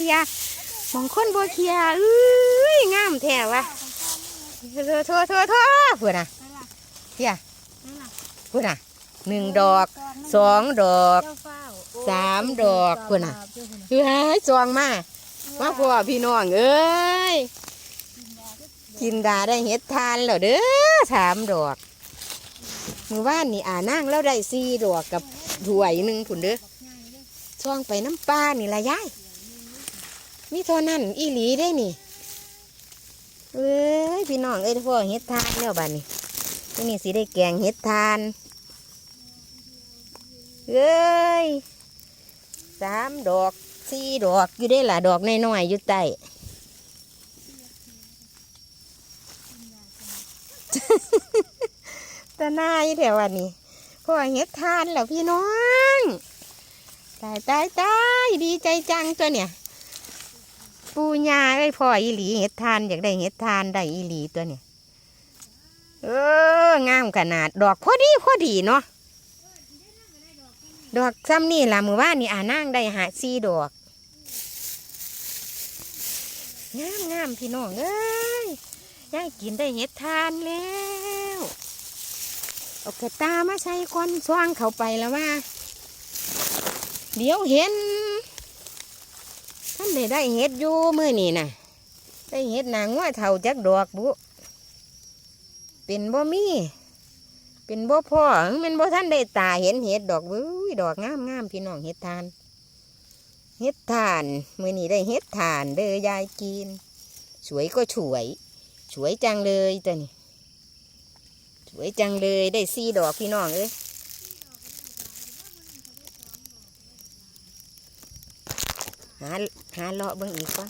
เคลียมองคนบ่เคียร์เอ้ยงามแท้วะโทษโทษโทษโทษเพื่อนน่ะเฮียเพื่อนน่ะหนึ่งดอกสองดอกสามดอกพุ่นน่ะเฮ้ยจองมามาพ่อพี่น้องเอ้ยกินดาได้เห็ดทานแล้วเด้อสามดอกมือว่านนี่อ่านั่งแล้วได้สี่ดอกกับถ้วยหนึ่งผุนเด้อช่องไปน้ำปลานี่ละยาย มีเท่านั้นอีหลีได้นี่เอ้ยพี่น้องเอ้ยพ่อเห็ดทานแล้วบ้านนี้ที่นี่สิได้แกงเห็ดทานเอ้ยสามดอกสี่ดอกอยู่ได้ละดอกน้อยๆอยู่ใต้ตาหน้าอยู่แถววันนี้พ่อเห็ดทานแล้วพี่น้องตายตายตายดีใจจังตัวเนี่ย ปูญาไอ้พ่ออีหลีเห็ดทานอยากได้เห็ดทานได้อีหลีตัวเนี่ยเอองามขนาด ดอกพอดีพอดีเนาะดอกซ้ำนี่ล่ะมือว่านนี่อ่านั่งได้หาซีดอกงามงามพี่น้องเอ้ยยายกินได้เห็ดทานแล้วเอากระตามาใส่ก้อนสว่างเข้าไปแล้วว่า เดี๋ยวเห็น ได้ได้เห็ดอยู่มือนี่นะได้เห็ดนางว่าเท่าจักดอกบุเป็นบ่มี เป็นบ่พ่อมันบ่ท่านได้ตาเห็นเห็ดดอกเว้ยดอกงามงามพี่น้องเห็ดทาน เห็ดทาน มือนี่ได้เห็ดทานเด้อยายกิน สวยก็สวย สวยจังเลยตัวนี้สวยจังเลยได้สี่ดอกพี่น้องเอ้ย หาหาเลาะเบิ่งอีกก่อน